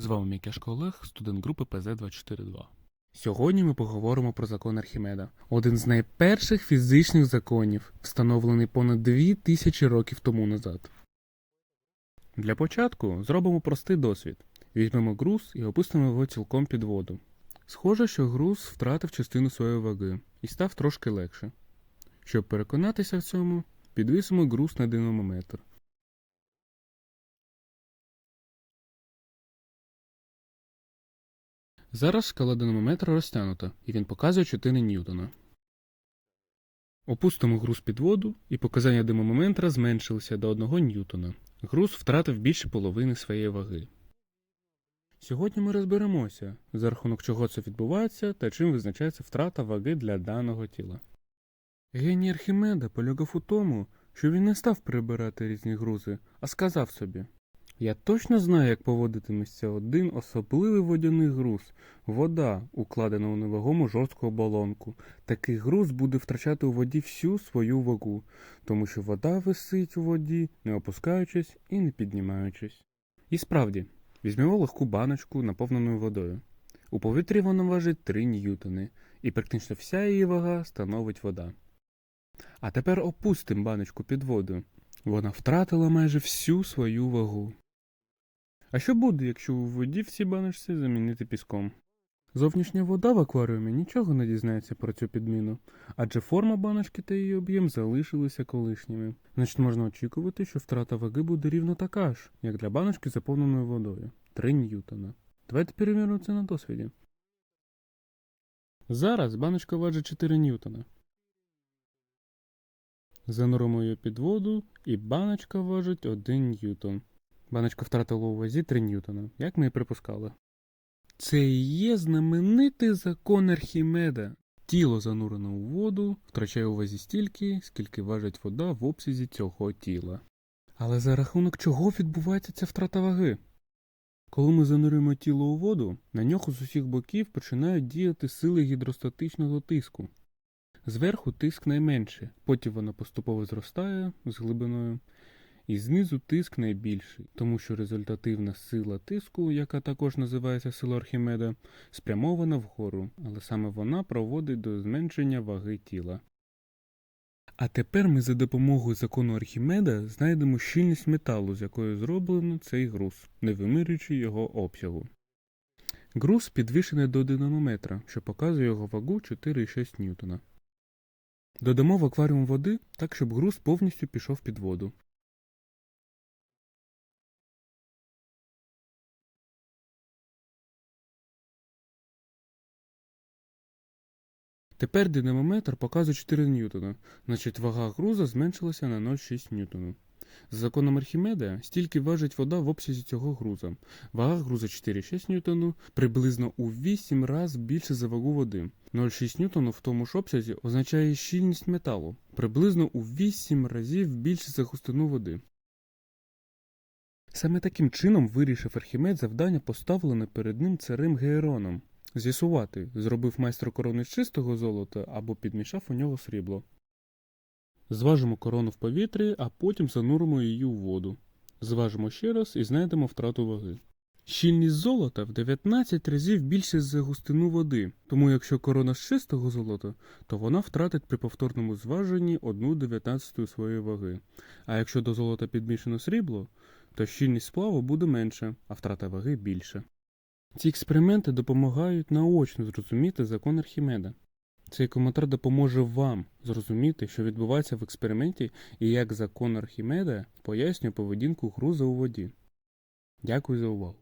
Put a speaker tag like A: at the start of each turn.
A: З вами Мікешко Олег, студент групи ПЗ242. Сьогодні ми поговоримо про закон Архімеда, один з найперших фізичних законів, встановлений понад 2000 років тому назад. Для початку зробимо простий досвід. Візьмемо груз і опустимо його цілком під воду. Схоже, що груз втратив частину своєї ваги і став трошки легше. Щоб переконатися в цьому, підвісимо груз на динамометр. Зараз шкала динамометра розтягнута, і він показує 4 ньютона. Опустимо груз під воду, і показання динамометра зменшилися до 1 ньютона. Груз втратив більше половини своєї ваги. Сьогодні ми розберемося, за рахунок чого це відбувається та чим визначається втрата ваги для даного тіла. Геній Архімеда полягав у тому, що він не став прибирати різні грузи, а сказав собі Я точно знаю, як поводитиметься один особливий водяний груз вода, укладена у невагому жорстку оболонку. Такий груз буде втрачати у воді всю свою вагу, тому що вода висить у воді, не опускаючись і не піднімаючись. І справді, візьмемо легку баночку, наповнену водою. У повітрі вона важить 3 ньютони, і практично вся її вага становить вода. А тепер опустимо баночку під воду. Вона втратила майже всю свою вагу. А що буде, якщо у воді всі баночці замінити піском? Зовнішня вода в акваріумі нічого не дізнається про цю підміну, адже форма баночки та її об'єм залишилися колишніми. Значить, можна очікувати, що втрата ваги буде рівно така ж, як для баночки заповненої водою 3 ньютона. Давайте перевіримо це на досвіді. Зараз баночка важить 4 ньютона. Зануримо її під воду, і баночка важить 1 ньютон. Баночка втратила у вазі 3 ньютона, як ми і припускали. Це і є знаменитий закон Архімеда. Тіло занурене у воду втрачає у вазі стільки, скільки важить вода в обсязі цього тіла. Але за рахунок чого відбувається ця втрата ваги? Коли ми занурюємо тіло у воду, на нього з усіх боків починають діяти сили гідростатичного тиску. Зверху тиск найменший, потім воно поступово зростає з глибиною, і знизу тиск найбільший, тому що результативна сила тиску, яка також називається сила Архімеда, спрямована вгору, але саме вона проводить до зменшення ваги тіла. А тепер ми за допомогою закону Архімеда знайдемо щільність металу, з якої зроблено цей груз, не вимірюючи його обсягу. Груз підвішений до динамометра, що показує його вагу 4,6 ньютона. Додамо в акваріум води так, щоб груз повністю пішов під воду. Тепер динамометр показує 4 ньютона, значить вага груза зменшилася на 0,6 ньютона. За законом Архімеда, стільки важить вода в обсязі цього груза. Вага груза 4,6 ньютону приблизно у 8 разів більше за вагу води. 0,6 ньютону в тому ж обсязі означає щільність металу, приблизно у 8 разів більше за густину води. Саме таким чином вирішив Архімед завдання, поставлене перед ним царем Геероном. З'ясувати, зробив майстер корони з чистого золота або підмішав у нього срібло. Зважимо корону в повітрі, а потім зануримо її у воду. Зважимо ще раз і знайдемо втрату ваги. Щільність золота в 19 разів більше за густину води, тому якщо корона з чистого золота, то вона втратить при повторному зваженні 1 дев'ятнадцяту своєї ваги. А якщо до золота підмішано срібло, то щільність сплаву буде менша, а втрата ваги більша. Ці експерименти допомагають наочно зрозуміти закон Архімеда. Цей коментар допоможе вам зрозуміти, що відбувається в експерименті і як закон Архімеда пояснює поведінку груза у воді. Дякую за увагу.